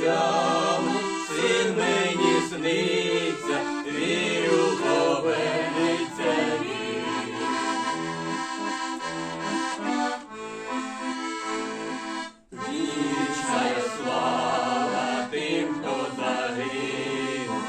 обіцяв, мені сниться, вірю повернеться він. Слава тим, хто загинув.